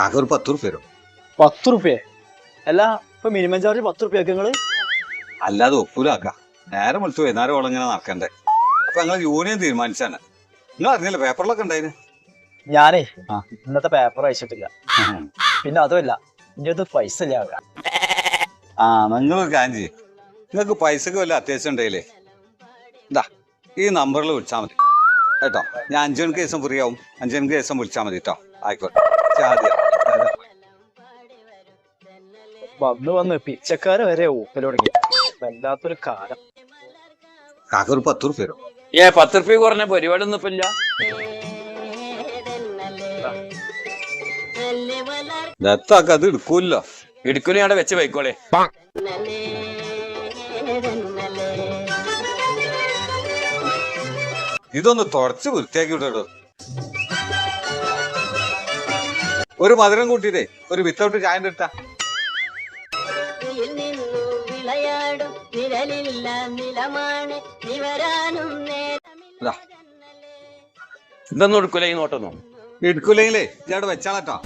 കാക്ക ഒരു പത്ത് റുപ്യ തരും. പത്ത് റുപ്യ അല്ല ഇപ്പൊ മിനിമം ചാർജ് പത്ത് റുപ്യ നിങ്ങൾ? അല്ലാതെ ഒക്കൂലാക്ക നേരെ വിളിച്ചു വൈകുന്നേരം ഓളം ഇങ്ങനെ നടക്കണ്ടേ. അപ്പൊ ഞങ്ങൾ യൂണിയൻ തീരുമാനിച്ചാണ്. നിങ്ങൾ അറിഞ്ഞില്ല പേപ്പറിലൊക്കെ ഉണ്ടായിരുന്നു ഞാനേ ഇന്നത്തെ പേപ്പർ അയച്ചിട്ടില്ല. പിന്നെ അതുമല്ല ഇന്റെ അത് പൈസ ഇല്ല ആ നിങ്ങൾ കാഞ്ചി നിങ്ങൾക്ക് പൈസക്ക് വല്ല അത്യാവശ്യം ഉണ്ടെങ്കിലേ എന്താ ഈ നമ്പറിൽ വിളിച്ചാൽ മതി. കേട്ടോ? ഞാൻ അഞ്ചു മണിക്ക് ദിവസം ഫ്രീ ആവും. അഞ്ചു മണിക്ക് ദിവസം വിളിച്ചാൽ മതി കേട്ടോ. ആയിക്കോട്ടെ. വന്ന് വന്ന് പിച്ചക്കാര് വരെ ഊപ്പൽ തുടങ്ങി. വല്ലാത്തൊരു കാലം. കാക്കൊരു പത്ത് റുപ്യ തരും. ഏ പത്ത് റുപ്യ കുറഞ്ഞ പരിപാടി ഒന്നും ഇപ്പൊ ഇല്ല. ദത്താക്ക അത് എടുക്കൂല്ല. ഇടുക്കലും അവിടെ വെച്ച് വയ്ക്കോളെ. ഇതൊന്ന് തുടച്ച് വൃത്തിയാക്കി വിട്ടോ. ഒരു മധുരം കൂട്ടിയിട്ടേ ഒരു വിത്തൗട്ട് ചായ ഇതാ ഇതൊന്നും എടുക്കൂല ഈ നോട്ടൊന്നും? എടുക്കൂലെങ്കിലേ ഇയാടെ വെച്ചാളട്ടോ